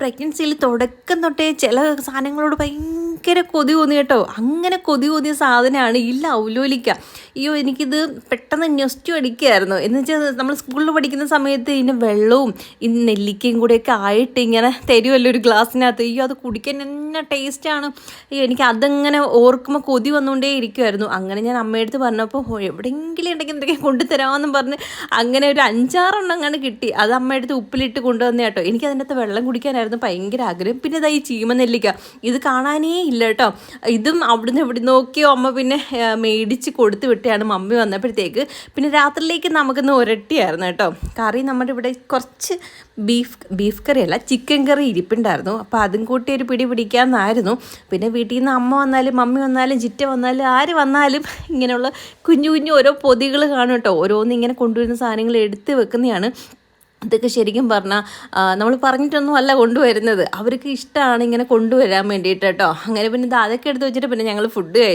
പ്രഗ്നൻസിയിൽ തുടക്കം തൊട്ടേ ചില സാധനങ്ങളോട് ഭയങ്കര കൊതി തോന്നി കേട്ടോ. അങ്ങനെ കൊതി തോന്നിയ സാധനമാണ് ഈ ലൗലോലിക്ക. അയ്യോ എനിക്കിത് പെട്ടെന്ന് നെസ്റ്റു അടിക്കുകയായിരുന്നു എന്ന് വെച്ചാൽ നമ്മൾ സ്കൂളിൽ പഠിക്കുന്ന സമയത്ത് ഇതിന് വെള്ളവും ഈ നെല്ലിക്കയും കൂടെയൊക്കെ ആയിട്ട് ഇങ്ങനെ തരുമല്ലോ ഒരു ഗ്ലാസ്സിനകത്ത്. അയ്യോ അത് കുടിക്കാൻ എന്നെ ടേസ്റ്റാണ് അയ്യോ എനിക്ക് അതങ്ങനെ ഓർക്കുമ്പോൾ കൊതി വന്നുകൊണ്ടേ ഇരിക്കുമായിരുന്നു അങ്ങനെ ഞാൻ അമ്മയടുത്ത് പറഞ്ഞപ്പോൾ "ഓ, എവിടെയെങ്കിലും ഉണ്ടെങ്കിൽ എന്തൊക്കെ കൊണ്ടുതരാമെന്നും പറഞ്ഞ് അങ്ങനെ ഒരു അഞ്ചാറെണ്ണം അങ്ങനെ കിട്ടി. അത് അമ്മയടുത്ത് ഉപ്പിലിട്ട് കൊണ്ടുവന്ന കേട്ടോ. എനിക്ക് അതിന്റെ അകത്ത് വെള്ളം കുടിക്കാനായിരുന്നു ഭയങ്കര ആഗ്രഹം. പിന്നെ ഇതായി ചീമ നെല്ലിക്ക. ഇത് കാണാനേ ഇല്ല. കേട്ടോ ഇതും അവിടുന്ന് നോക്കിയോ അമ്മ പിന്നെ മേടിച്ച് കൊടുത്തു വിട്ടാണ് മമ്മി വന്നപ്പോഴത്തേക്ക്. പിന്നെ രാത്രിയിലേക്ക് നമുക്കൊന്ന് ഒരട്ടിയായിരുന്നു കേട്ടോ. കറി നമ്മുടെ ഇവിടെ കുറച്ച് ബീഫ് ബീഫ് കറിയല്ല ചിക്കൻ കറി ഇരിപ്പുണ്ടായിരുന്നു. അപ്പോൾ അതും കൂട്ടി ഒരു പിടി പിടിക്കാമെന്നായിരുന്നു. പിന്നെ വീട്ടിൽ നിന്ന് അമ്മ വന്നാലും മമ്മി വന്നാലും ചിറ്റ വന്നാലും ആര് വന്നാലും ഇങ്ങനെയുള്ള കുഞ്ഞു കുഞ്ഞു ഓരോ പൊതികൾ കാണും കേട്ടോ. ഓരോന്ന് ഇങ്ങനെ കൊണ്ടുവരുന്ന സാധനങ്ങൾ എടുത്ത് വെക്കുന്നതാണ്. ഇതൊക്കെ ശരിക്കും പറഞ്ഞാൽ നമ്മൾ പറഞ്ഞിട്ടൊന്നും അല്ല കൊണ്ടുവരുന്നത്. അവർക്ക് ഇഷ്ടമാണ് ഇങ്ങനെ കൊണ്ടുവരാൻ വേണ്ടിയിട്ട് കേട്ടോ. അങ്ങനെ പിന്നെ ഇത് അതൊക്കെ എടുത്ത് വെച്ചിട്ട് പിന്നെ ഞങ്ങൾ ഫുഡ് കഴിച്ചു.